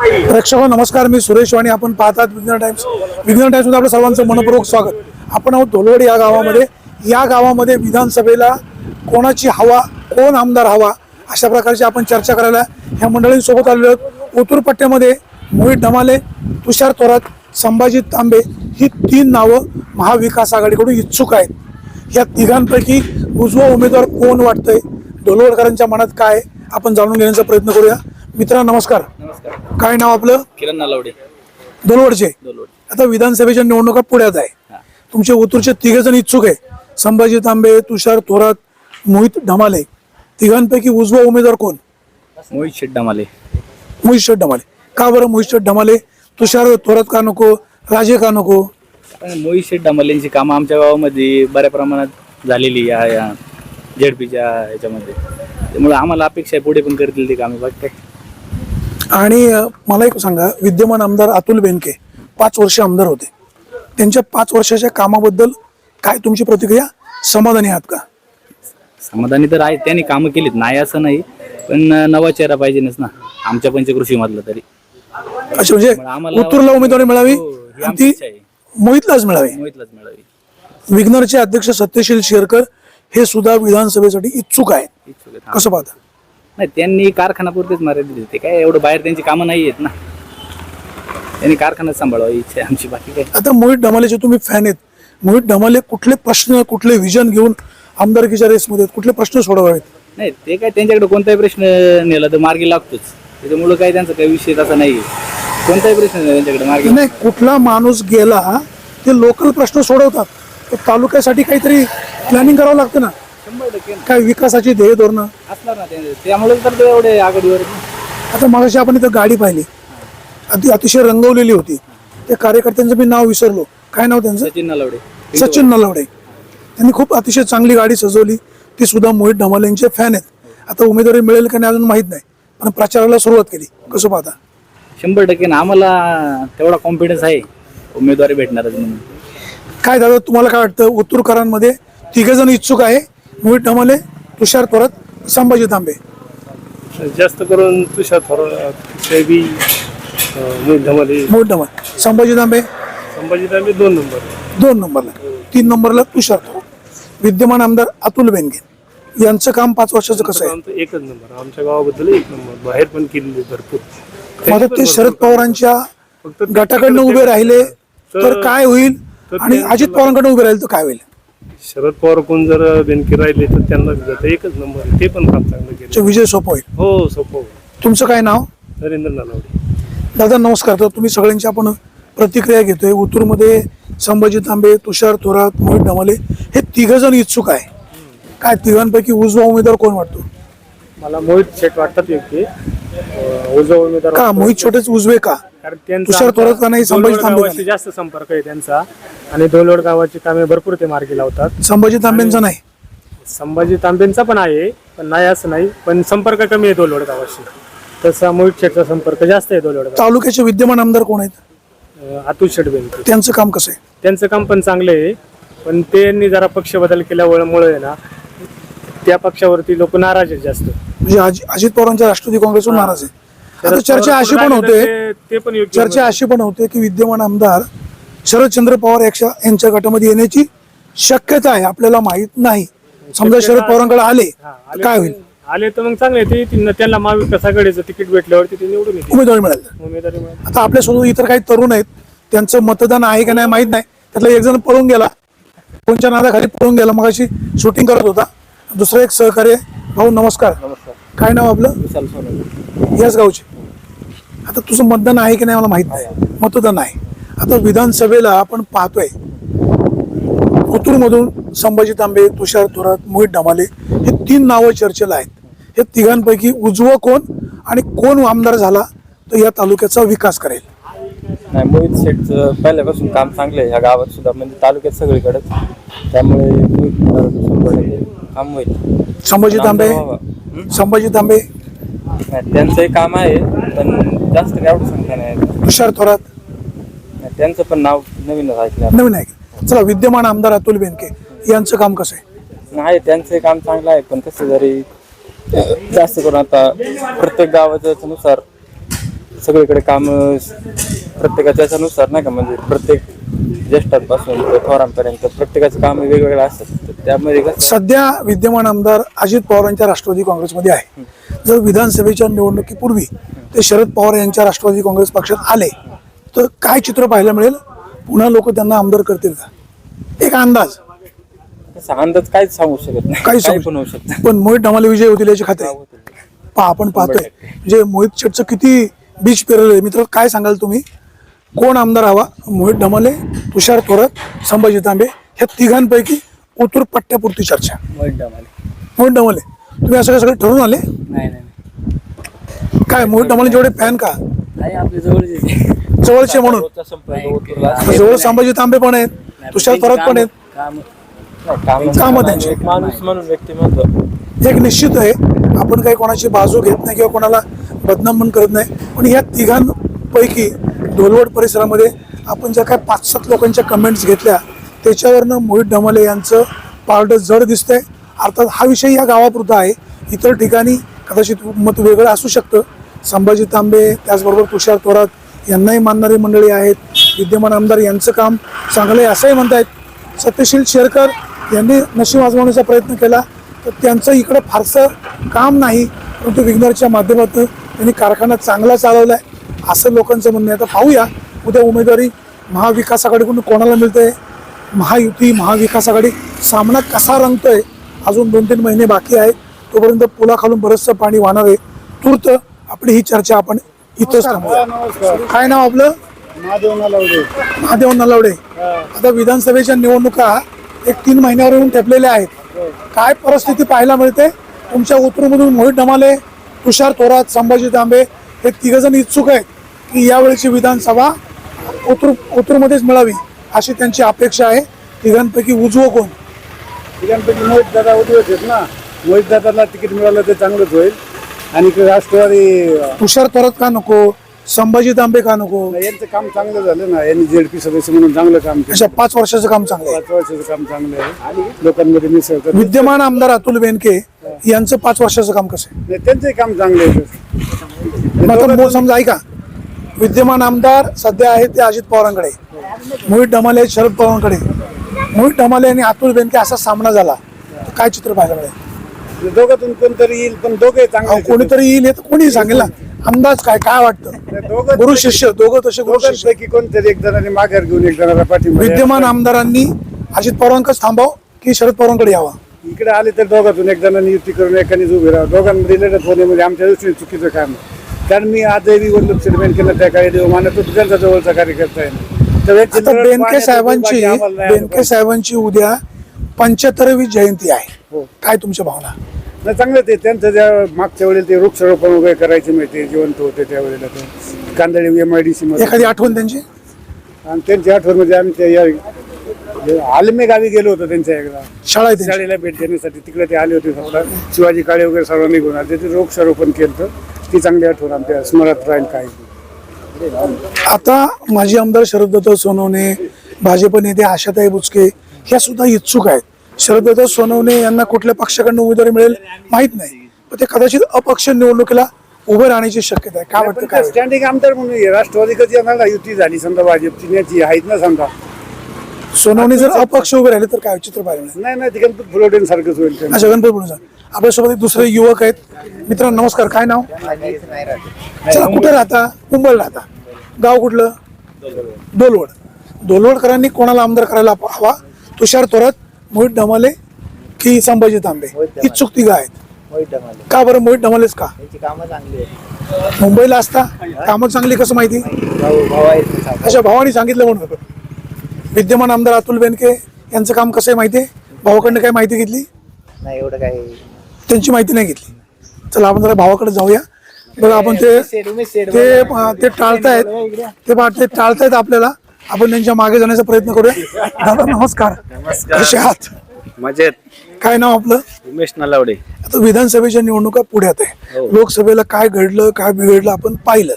प्रेक्षक नमस्कार मी सुरेश वाणी. आपण पाहतात विज्ञान टाइम्स. विज्ञान टाइम्समध्ये आपलं सर्वांचं मनपूर्वक स्वागत. आपण आहोत धोलवड या गावामध्ये. या गावामध्ये विधानसभेला कोणाची हवा कोण आमदार हवा अशा प्रकारची आपण चर्चा करायला ह्या मंडळींसोबत आलेलो आहोत. ओतूरपट्ट्यामध्ये मोहित ढमाले तुषार थोरात संभाजी तांबे ही तीन नावं महाविकास आघाडीकडून इच्छुक आहेत. या तिघांपैकी उजवा उमेदवार कोण वाटतंय? ढोलवडकरांच्या मनात काय आपण जाणून घेण्याचा प्रयत्न करूया. मित्रांनो नमस्कार. नमस्कार. काय नाव आपलं? किरण नालावडे दोलवडचे दोलवड आता विधानसभेच्या निवडणुका पुण्यात आहे. तुमचे ओतूरचे तिघे जण इच्छुक आहे. संभाजी तांबे तुषार थोरात मोहित ढमाले. तिघांपैकी उजवा उमेदवार कोण? मोहित शेड्डामाले मोहित शेठ ढमाले. का बरं मोहित शेठ ढमाले? तुषार थोरात का नको? राजे का नको? मोहित शेड्डामाले यांची कामं आमच्या गावामध्ये बऱ्या प्रमाणात झालेली या या झेडपीच्या ह्याच्यामध्ये. त्यामुळे आम्हाला अपेक्षा आहे पुढे पण करतील ते कामे. काय? आणि मला एक सांगा विद्यमान आमदार अतुल बेनके पाच वर्ष आमदार होते. त्यांच्या पाच वर्षाच्या कामाबद्दल काय तुमची प्रतिक्रिया? समाधानी आहात का? समाधानी तर आहे त्यांनी कामं केलीत. नाही असं नाही पण नवा चेहरा पाहिजेच ना आमच्या पंचकृषीमधलं तरी. असे म्हणजे उत्तूरला उमेदवारी मिळावी हो, ती मोहितलाच मिळावी. मोहितलाच मिळावी. विग्नरचे अध्यक्ष सत्यशील शेरकर हे सुद्धा विधानसभेसाठी इच्छुक आहेत. कसं पाहता? नाही त्यांनी कारखानापुरतेच मर्यादित दिली. ते काय एवढं बाहेर त्यांची कामं नाही आहेत ना. त्यांनी कारखानाच सांभाळावा इच्छा आहे आमची बाकी काय. आता मोहित ढमालेचे तुम्ही फॅन आहेत मोहित ढमाले कुठले प्रश्न कुठले विजन घेऊन आमदारकीच्या रेसमध्ये आहेत? कुठले प्रश्न सोडवावेत? नाही ते काय त्यांच्याकडे कोणताही प्रश्न नेला तर मार्गी लागतोच. त्याच्यामुळं काय त्यांचा काही विषय तसा नाही कोणताही प्रश्न नाही त्यांच्याकडे मार्गी नाही कुठला माणूस गेला ते लोकल प्रश्न सोडवतात. तर तालुक्यासाठी काहीतरी प्लॅनिंग करावं लागतं ना. शंभर टक्के काय विकासाची ध्येय धोरणं? असणार ना ते. त्यामुळे तर ते एवढे आघाडीवर आहेत ना. आता मगाशी आपण इथं गाडी पाहिली. अति अतिशय रंगवलेली होती. त्या कार्यकर्त्यांचं मी नाव विसरलो. काय नाव त्यांचं? सचिन नलावडे. सचिन नलवडे. त्यांनी खूप अतिशय चांगली गाडी सजवली. ती सुद्धा मोहित ढमाले यांचे फॅन आहेत. आता उमेदवारी मिळेल का नाही अजून माहीत नाही. पण प्रचाराला सुरुवात केली. कसं पाहता? शंभर टक्के ना. आम्हाला तेवढा कॉन्फिडन्स आहे. उमेदवारी भेटणारच म्हणून. काय दादा तुम्हाला काय वाटतं? उत्तूरकरांमध्ये तिघे जण इच्छुक आहे. मोहित ढमाले तुषार थोरात संभाजी तांबे. जास्त करून तुषार थोरात मोहित धमाले मोहित ढमाले. संभाजी तांबे? संभाजी तांबे दोन नंबर. दोन नंबरला. तीन नंबरला तुषार थोरात. विद्यमान आमदार अतुल बेनगे. यांचं काम पाच वर्षाचं कसं आहे? आमचं एकच नंबर. आमच्या गावाबद्दल एक नंबर. बाहेर पण केलेले भरपूर. मग ते शरद पवारांच्या गटाकडनं उभे राहिले तर काय होईल? आणि अजित पवारांकडनं उभे राहिले तर काय होईल? शरद पवार कोण जर बेनके राहिले तर त्यांना जातं एकच नंबर आहे. ते पण काम चांगलं केलं. विजय सोपं होईल. हो सोपं तुमचं काय नाव? नरेंद्र नालावडे. दादा नमस्कार. तर तुम्ही सगळ्यांची आपण प्रतिक्रिया घेतोय. उत्तूरमध्ये संभाजी तांबे तुषार थोरात मोहित ढमाले हे तिघ जण इच्छुक आहे. काय तिघांपैकी उजवा उमेदवार कोण वाटतो? मला मोहित शेट वाटतात योग्य उजवा उमेदवार का मोहित छोटेच उजवे का? कारण त्यांचा तुषार थोरात का नाही, संभाजी तांबे गावाशी जास्त संपर्क आहे त्यांचा. आणि दोलवड गावाची कामे भरपूर ते मार्गी लावतात. संभाजी तांबेंचा नाही? संभाजी तांबेंचा पण आहे पण नाही असं नाही. पण संपर्क कमी आहे दोलवड गावाशी तसा मोहित शेठचा संपर्क जास्त आहे दोलवड तालुक्याचे विद्यमान आमदार कोण आहेत? अतुल शेठ बेनके त्यांचं काम कसं आहे? त्यांचं काम पण चांगलं आहे पण त्यांनी जरा पक्ष बदल केल्यामुळे ना त्या पक्षावरती लोक नाराज आहेत जास्त. म्हणजे अजि- अजित पवारांच्या राष्ट्रवादी काँग्रेसवर नाराज आहे आता चर्चा अशी पण होते चर्चा अशी पण होते की विद्यमान आमदार शरदचंद्र पवार याच्या गटामध्ये येण्याची शक्यता आहे आपल्याला माहीत नाही. समजा शरद पवारांकडे आले तर काय होईल? आले तर मग चांगले ते त्यांना महाविकास आघाडीचं तिकीट भेटल्यावरती ते निवडून येतील. उमेदवारी मिळाली. उमेदवारी मिळाली. आता आपल्यासोबत इतर काही तरुण आहेत त्यांचं मतदान आहे का नाही माहीत नाही. त्यातला एक जण पळून गेला. कोणच्या नादाखाली पळून गेला मग अशी शूटिंग करत होता. दुसरं एक सहकार्य भाऊ नमस्कार. काय नाव आपलं? विशाल सोनवणे. याच गावचे. आता तुझं मतदान आहे की नाही मला माहीत नाही. मतदान आहे. आता विधानसभेला आपण पाहतोय. मधून संभाजी तांबे तुषार थोरात मोहित ढमाले हे तीन नावं चर्चेला आहेत. हे तिघांपैकी उजवं कोण आणि कोण आमदार झाला तर या तालुक्याचा विकास करेल? नाही मोहित शेठचं पहिल्यापासून काम चांगलं आहे. ह्या गावात सुद्धा म्हणजे तालुक्यात सगळीकडेच त्यामुळे मोहित काम होईल. संभाजी तांबे. संभाजी तांबे नाही, त्यांचंही काम आहे पण जास्त काय एवढं सांगता नाही येत. तुषार थोरात. नाही, त्यांचं पण नाव नवीनच ऐकलं नवीन आहे. चला विद्यमान आमदार अतुल बेनके यांचं काम कसं आहे? नाही त्यांचंही काम चांगलं आहे पण कसं जरी जास्त करून आता प्रत्येक गावाच्या नुसार सगळीकडे काम प्रत्येकाच्या याच्यानुसार नाही का म्हणजे प्रत्येक ज्येष्ठांपासून ते थोरांपर्यंत प्रत्येकाचे काम वेगवेगळे असतात. तर त्यामध्ये कसं सध्या विद्यमान आमदार अजित पवार यांच्या राष्ट्रवादी काँग्रेसमध्ये आहे. जर विधानसभेच्या निवडणुकीपूर्वी ते शरद पवार यांच्या राष्ट्रवादी काँग्रेस पक्षात आले तर काय चित्र पाहायला मिळेल? पुन्हा लोक त्यांना आमदार करतील का? एक अंदाज. अंदाज काहीच सांगू शकत नाही. काही सांगू पण होऊ शकतं पण मोहित डमाले विजय होतील याची खात्री. आहे. पहा आपण पाहतोय. म्हणजे मोहित शेटचं किती बीच पेरलं आहे. मित्र काय सांगाल तुम्ही? कोण आमदार हवा? मोहित डमाले तुषार थोरात संभाजी तांबे ह्या तिघांपैकी उतूर पट्ट्यापुरती चर्चा. मोहित डमाले तुम्ही असं काय सगळं ठरवून आले? नाही नाही काय मोहित डमाले जेवढे फॅन का? नाही आपले जवळचे जवळचे म्हणून. रोजचा संपर्क ओतूरला आता जवळ संभाजी तांबे पण आहेत तुषार थोरात पण आहेत. काम कामं- कामं त्यांची. एक माणूस म्हणून व्यक्तिमत्व. एक निश्चित आहे आपण काही कोणाची बाजू घेत नाही किंवा कोणाला बदनाम पण करत नाही पण या तिघांपैकी डोलवड परिसरामध्ये आपण ज्या काय पाच सात लोकांच्या कमेंट्स घेतल्या त्याच्यावरनं मोहित ढमाले यांचं पारडं जड दिसतंय. अर्थात हा विषय या गावापुरता आहे. इतर ठिकाणी कदाचित मत वेगळं असू शकतं. संभाजी तांबे त्याचबरोबर तुषार थोरात यांनाही मानणारी मंडळी आहेत. विद्यमान आमदार यांचं काम चांगलं आहे असंही म्हणत आहेत सत्यशील शेरकर यांनी नशीब आजमावण्याचा प्रयत्न केला तर त्यांचं इकडं फारसं काम नाही. परंतु विग्नरच्या माध्यमातून त्यांनी कारखाना चांगला चालवला आहे असं लोकांचं म्हणणं आहे. आता पाहूया. उद्या उमेदवारी महाविकास आघाडीकडून कोणाला मिळते महायुती महाविकास आघाडी. सामना कसा रंगतोय? अजून दोन तीन महिने बाकी आहेत. तोपर्यंत पुलाखालून बरंचसं पाणी वाहणार आहे. तूर्त आपली ही चर्चा आपण इथंच थांबूया. काय नाव आपलं? महादेव नलावडे आता विधानसभेच्या निवडणुका एक तीन महिन्यावर येऊन ठेपलेल्या आहेत. काय परिस्थिती पाहायला मिळते? तुमच्या उतरूमधून मोहित डमाले तुषार थोरात संभाजी तांबे हे तिघ जण इच्छुक आहेत की यावेळेची विधानसभा उतरू उतरूमध्येच मिळावी अशी त्यांची अपेक्षा आहे. तिघांपैकी उजवं कोण? तिघांपैकी मोहित दादा उद्योग आहेत ना. मोहित दादाला तिकीट मिळालं तर चांगलंच होईल. आणि राष्ट्रवादी तुषार थोरात का नको? संभाजी तांबे का नको? यांचं काम चांगलं झालं ना. यांनी जेडपी सदस्य म्हणून चांगलं काम केलं. अशा पाच वर्षाचं काम चांगलं आहे. पाच वर्षाचं काम चांगलं आहे. लोकांमध्ये मिसळतात विद्यमान आमदार अतुल बेनके यांचं पाच वर्षाचं काम कसं आहे? त्यांचंही काम चांगलं आहे. मग आता मो- समजा ऐका विद्यमान आमदार सध्या आहेत ते अजित पवारांकडे. मोहित आहेत शरद पवारांकडे. मोहित डमाले आणि अतुल बेनके असा सामना झाला. तर काय चित्र पाहायला मिळेल? दोघातून कोणतरी येईल पण दोघे चांगले आहेत. कोणीतरी येईल हे तर कोणी सांगेल ना. अंदाज काय काय वाटतं? दोघं- गुरु शिष्य दोघं तसे गुरु शिष्य. दोघांपैकी कोणतरी एक जणांनी माघार घेऊन एक जणाला पाठिंबा विद्यमान आमदारांनी अजित पवारांकच थांबाव की शरद पवारांकडे यावा? इकडे आले तर दोघातून एक जणांनी युती करून एकाने उभे राहा दोघांमध्ये लढत होणे म्हणजे आमच्या दृष्टीने चुकीचं काम आहे. कारण मी आजही वल्लभ सिडमेंट केलं त्या काळी देव मानत त्यांचा जवळचा कार्यकर्ता आहे. आता बेनके साहेबांची बेनके साहेबांची उद्या पंच्याहत्तरावी जयंती आहे. हो. काय तुमच्या भावना? नाही चांगलं ते त्यांचं ज्या मागच्या वेळेला ते वृक्षारोपण वगैरे करायचे माहिती जिवंत होते त्यावेळेला ते. Kandali M I D C मध्ये. एखादी आठवण त्यांची? आणि त्यांची आठवण म्हणजे आम्ही त्या या आलमे गावी गेलो होतो त्यांच्या एकदा. शाळा शाळेला भेट देण्यासाठी तिकडे ते आले होते. शिवाजी काळे वगैरे सर्व निघून आले. ते वृक्षारोपण केलं. ती चांगली आठवण आमच्या स्मरणात राहील काय आता माजी आमदार शरददत्त सोनवणे भाजप नेते आशाताई बुचके ह्या सुद्धा इच्छुक आहेत. शरददत्त सोनवणे यांना कुठल्या पक्षाकडनं उमेदवारी मिळेल माहीत नाही. पण ते कदाचित अपक्ष निवडणुकीला उभे राहण्याची शक्यता आहे. काय वाटतं काय स्टँडिंग आमदार म्हणून. राष्ट्रवादी कधी येणार ना युती झाली समजा भाजपची याची आहेत ना समजा. सोनवणे जर अपक्ष उभे राहिले तर काय चित्र मिळेल नाही नाही तिकडे फुलोटेन सारखंच होईल. ते. अच्छा गणपती बोलून आपल्यासोबत दुसरे युवक आहेत. मित्रांनो नमस्कार. काय नाव? चला कुठे राहता? मुंबईला राहता. गाव कुठलं? डोलवड. डोलवडकरांनी कोणाला आमदार करायला हवा? तुषार थोरात मोहित डमाले की संभाजी तांबे इच्छुक तिघ आहेत. का बरं मोहित डमालेच का? मुंबईला असता? कामं चांगली कसं माहिती? अशा भावानी सांगितलं म्हणून. विद्यमान आमदार अतुल बेनके यांचं काम कसं आहे माहिती आहे? भावाकडनं काय माहिती घेतली? नाही एवढं काही त्यांची माहिती नाही घेतली. चला आपण जरा भावाकडे जाऊया. बघा आपण ते ते ते टाळतायत. ते पहा, ते टाळतायत आपल्याला. आपण त्यांच्या मागे जाण्याचा प्रयत्न करूया. दादा नमस्कार. कसे आहात? मजेत. काय नाव आपलं? उमेश नलावडे. आता विधानसभेच्या निवडणुका पुढ्यात आहे. लोकसभेला काय घडलं काय बिघडलं आपण पाहिलं.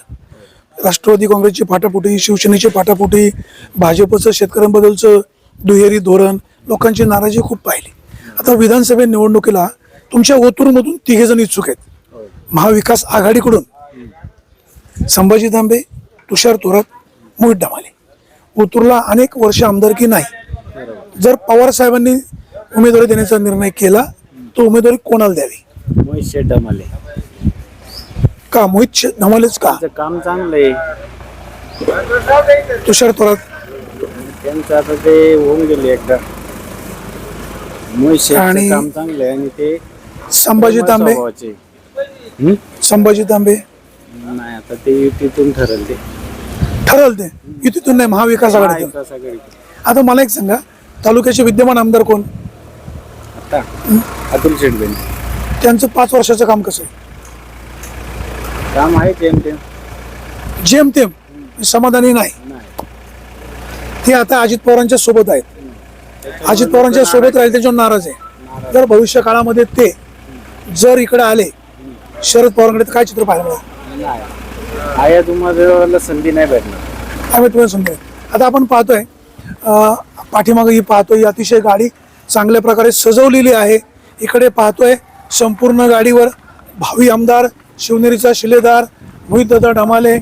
राष्ट्रवादी काँग्रेसची फाटाफुटी शिवसेनेची फाटाफुटी भाजपचं शेतकऱ्यांबद्दलचं दुहेरी धोरण लोकांची नाराजी खूप पाहिली. आता विधानसभे निवडणुकीला तुमच्या ओतूरमधून तिघे जण इच्छुक आहेत. महाविकास आघाडीकडून संभाजी तांबे तुषार थोरात मोहित डमाले. ओतूरला अनेक वर्ष आमदारकी नाही. जर पवार साहेबांनी उमेदवारी देण्याचा निर्णय केला तो उमेदवारी कोणाला द्यावी? मोहित शेठ डमाले. का? मोहित शे- धमालेच का? काम चांगलं आहे. तुषार थोरात. त्यांचं आता ते होऊन गेले एकदा. मोहित आणि- शेठचं काम चांगलं आहे आणि ते संभाजी तांबे. हं? संभाजी तांबे. नाही आता ते युतीतून ठरल ते ठरल ते युतीतून नाही महाविकास आघाडीतून. महाविकास आघाडी. आता मला एक सांगा तालुक्याचे विद्यमान आमदार कोण? आता? अतुल शेठ बेन त्यांचं पाच वर्षाचं काम कसं आहे? काम आहे ते ते जेमतेम समाधानी नाही. नाही. ते आता अजित पवारांच्या सोबत आहेत. अजित पवारांच्या सोबत राहील त्याच्यावर नाराज आहे. जर भविष्य काळामध्ये ते जर इकडे आले शरद पवारांकडे तर काय चित्र पाहायला मिळेल आया तुम्हाला संधी नाही भेटणार. आम्ही तुम्हाला समजेल आता आपण पाहतोय अं, पाठीमागं ही पाहतोय ही अतिशय गाडी चांगल्या प्रकारे सजवलेली आहे. इकडे पाहतोय संपूर्ण गाडीवर भावी आमदार शिवनेरीचा शिलेदार मोहितदादा डमाले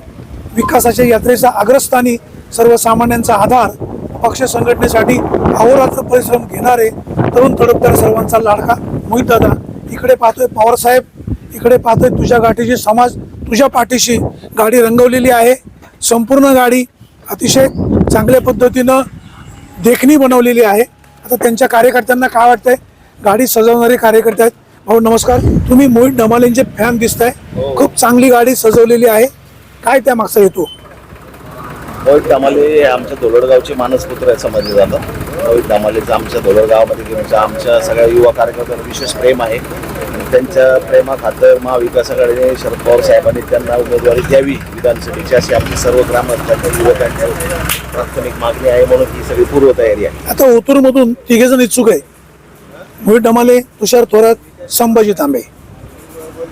विकासाच्या यात्रेचा अग्रस्थानी सर्वसामान्यांचा आधार पक्ष संघटनेसाठी अहोरात्र परिश्रम घेणारे तरुण तडफदार सर्वांचा लाडका मोहितदादा इकडे पाहतोय पवारसाहेब इकडे पाहतोय तुझ्या गाठीशी समाज तुझ्या पाठीशी गाडी रंगवलेली आहे. संपूर्ण गाडी अतिशय चांगल्या पद्धतीनं देखणी बनवलेली आहे. आता त्यांच्या कार्यकर्त्यांना काय वाटतंय? गाडी सजवणारे कार्यकर्ते आहेत. भाऊ नमस्कार. तुम्ही मोहित डमालेंचे फॅन दिसताय. खूप चांगली गाडी सजवलेली आहे. काय त्या मागचा हेतू? मोहित दामाले हे आमच्या दोलडगावचे मानसपुत्र आहे समजले जातं मोहित दामालेचं आमच्या दोलडगावामध्ये किंवा आमच्या सगळ्या युवा कार्यकर्त्यांना विशेष प्रेम आहे. त्यांच्या प्रेमाखातर महाविकासाकडे शरद पवार साहेबांनी त्यांना उमेदवारी द्यावी विधानसभेची अशी आमची सर्व ग्रामस्थांच्या युवकांच्या प्राथमिक मागणी आहे म्हणून ही सगळी पूर्वतयारी आहे. आता ओतूरमधून तिघे जण इच्छुक आहे. मोहित डमाले तुषार थोरात संभाजी तांबे.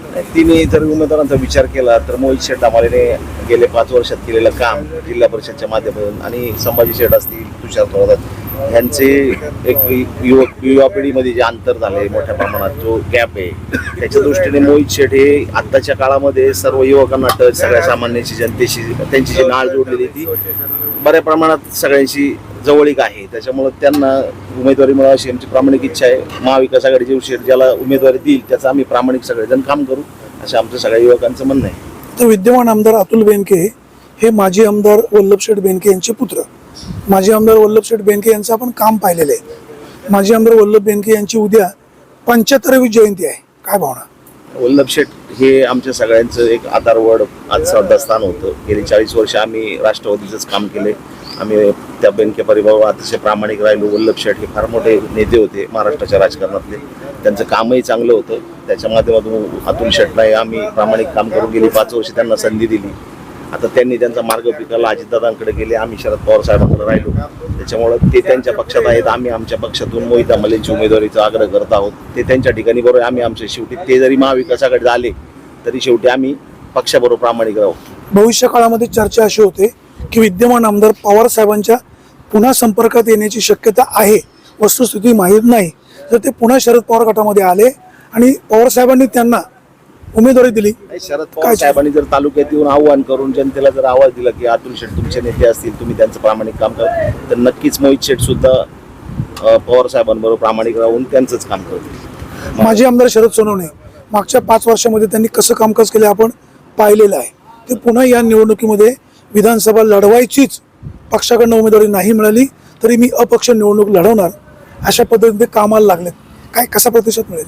तिने जर उमेदवारांचा विचार केला तर मोहित शेठ दामालेने गेले पाच वर्षात केलेलं काम जिल्हा परिषदच्या माध्यमातून आणि संभाजी शेठ असतील तुषार थोरात यांचे एक युवक युवा पिढीमध्ये जे अंतर झाले मोठ्या प्रमाणात जो गॅप आहे त्याच्या दृष्टीने मोहित शेठ हे आत्ताच्या काळामध्ये सर्व युवकांना टच सगळ्या सामान्यांची जनतेशी त्यांची जी नाळ जोडलेली ती बऱ्या प्रमाणात सगळ्यांशी जवळीक आहे. त्याच्यामुळे त्यांना उमेदवारी मिळावी अशी आमची प्रामाणिक इच्छा आहे. महाविकास आघाडीचे शेठ ज्याला उमेदवारी देईल त्याचं आम्ही प्रामाणिक सगळेजण काम करू असं आमचं सगळ्या युवकांचं म्हणणं आहे. तर विद्यमान आमदार अतुल बेनके हे माजी आमदार वल्लभशेठ बेनके यांचे पुत्र. माजी आमदार वल्लभशेठ बेनके यांचं आपण काम पाहिलेलं आहे. माजी आमदार वल्लभ बेनके यांची उद्या पंच्याहत्तरावी जयंती आहे. काय भावना? वल्लभ शेठ हे आमच्या सगळ्यांचं एक आधारवड आज श्रद्धास्थान होतं. गेली चाळीस वर्ष आम्ही राष्ट्रवादीचंच काम केले आम्ही त्या बेनके परिभाव अतिशय प्रामाणिक राहिलो वल्लभ शेठ हे फार मोठे नेते होते महाराष्ट्राच्या राजकारणातले. त्यांचं कामही चांगलं होतं. त्याच्या माध्यमातून अतुल शेठला आम्ही प्रामाणिक काम करून गेली. पाच वर्ष त्यांना संधी दिली. आता त्यांनी त्यांचा मार्ग पिकाला अजितदादांकडे गेले. आम्ही शरद पवार साहेबांकडे राहिलो. त्याच्यामुळं ते त्यांच्या पक्षात आहेत. आम्ही आमच्या पक्षातून मोहित अमलेंची उमेदवारीचा आग्रह करत आहोत. ते त्यांच्या ठिकाणी बरोबर आम्ही आमच्या शेवटी ते जरी महाविकासाकडे आले तरी शेवटी आम्ही पक्षाबरोबर प्रामाणिक राहू. भविष्य काळामध्ये चर्चा अशी होते की विद्यमान आमदार पवार साहेबांच्या पुन्हा संपर्कात येण्याची शक्यता आहे वस्तुस्थिती माहीत नाही जर ते पुन्हा शरद पवार गटामध्ये आले आणि पवार साहेबांनी त्यांना उमेदवारी दिली. शरद पवार साहेबांनी जर तालुक्यात येऊन आव्हान करून जनतेला जर आवाज दिला की अतुल शेठ तुमचे नेते असतील तुम्ही त्यांचं प्रामाणिक काम करा तर नक्कीच मोहित शेठ सुद्धा अं, पवार साहेबांबरोबर प्रामाणिक राहून त्यांचंच काम करतील. माजी आमदार शरद सोनवणे मागच्या पाच वर्षामध्ये त्यांनी कसं कामकाज केले आपण पाहिलेलं आहे. ते पुन्हा या निवडणुकीमध्ये विधानसभा लढवायचीच पक्षाकडनं उमेदवारी नाही मिळाली तरी मी अपक्ष निवडणूक लढवणार अशा पद्धतीने कामाला लागलेत. काय कसा प्रतिसाद मिळेल?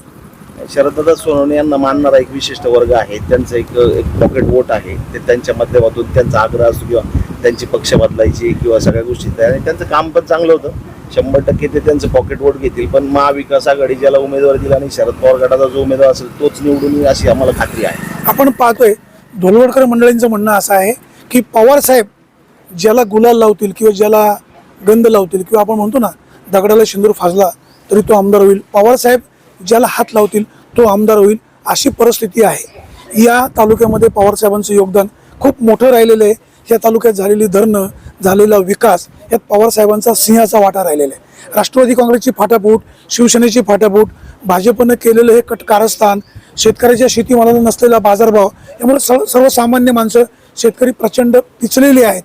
शरददादा सोनवणे यांना मानणारा एक विशिष्ट वर्ग आहे. त्यांचं एक एक पॉकेट वोट आहे. ते त्यांच्या माध्यमातून त्यांचा आग्रह असतो किंवा त्यांची पक्ष बदलायची किंवा सगळ्या गोष्टी आणि त्यांचं काम पण चांगलं होतं. शंभर टक्के ते त्यांचं पॉकेट वोट घेतील. पण महाविकास आघाडी ज्याला उमेदवार दिला आणि शरद पवार गटाचा जो उमेदवार असेल तोच निवडून येईल अशी आम्हाला खात्री आहे. आपण पाहतोय धोलवडकर मंडळींचं म्हणणं असं आहे की पवारसाहेब ज्याला गुलाल लावतील किंवा ज्याला गंध लावतील किंवा आपण म्हणतो ना दगडाला शिंदूर फाजला तरी तो आमदार होईल. पवारसाहेब ज्याला हात लावतील तो आमदार होईल अशी परिस्थिती आहे. या तालुक्यामध्ये पवार साहेबांचं योगदान खूप मोठं राहिलेलं आहे. या तालुक्यात झालेली धरणं झालेला विकास यात पवार साहेबांचा सिंहाचा वाटा राहिलेला आहे. राष्ट्रवादी काँग्रेसची फाटाफूट शिवसेनेची फाटाफूट भाजपनं केलेलं हे कट कारस्थान शेतकऱ्याच्या शेतीमालाला नसलेला बाजारभाव यामुळे सर्व सर्वसामान्य माणसं शेतकरी प्रचंड पिचलेले आहेत.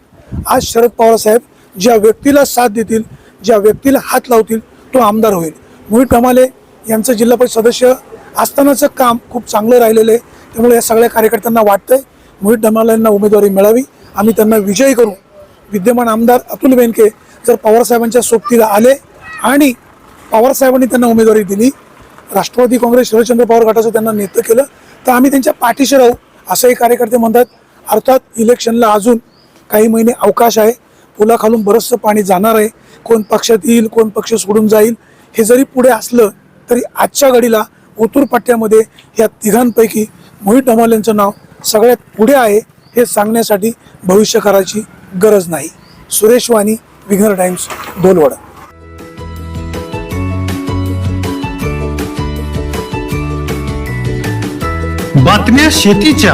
आज शरद पवार साहेब ज्या व्यक्तीला साथ देतील ज्या व्यक्तीला हात लावतील तो आमदार होईल. मोहित कमाले यांचं जिल्हा परिषद सदस्य असतानाचं काम खूप चांगलं राहिलेलं आहे. त्यामुळे या सगळ्या कार्यकर्त्यांना वाटतंय मोहित ढमाले यांना उमेदवारी मिळावी. आम्ही त्यांना विजयी करू. विद्यमान आमदार अतुल बेनके जर पवारसाहेबांच्या सोबतीला आले आणि पवारसाहेबांनी त्यांना उमेदवारी दिली राष्ट्रवादी काँग्रेस शरदचंद्र पवार गटाचं त्यांना नेतं केलं तर आम्ही त्यांच्या पाठीशी राहू असंही कार्यकर्ते म्हणतात. अर्थात इलेक्शनला अजून काही महिने अवकाश आहे. पुलाखालून बरंचसं पाणी जाणार आहे. कोण पक्षात येईल कोण पक्ष सोडून जाईल हे जरी पुढे असलं तरी आजच्या घडीला ओतूर पट्ट्यामध्ये या तिघांपैकी मोहित ढमाल यांचं नाव सगळ्यात पुढे आहे हे सांगण्यासाठी भविष्य करायची गरज नाही. सुरेश वाणी विघ्नर टाइम्स दोलवड. बातम्या शेतीच्या.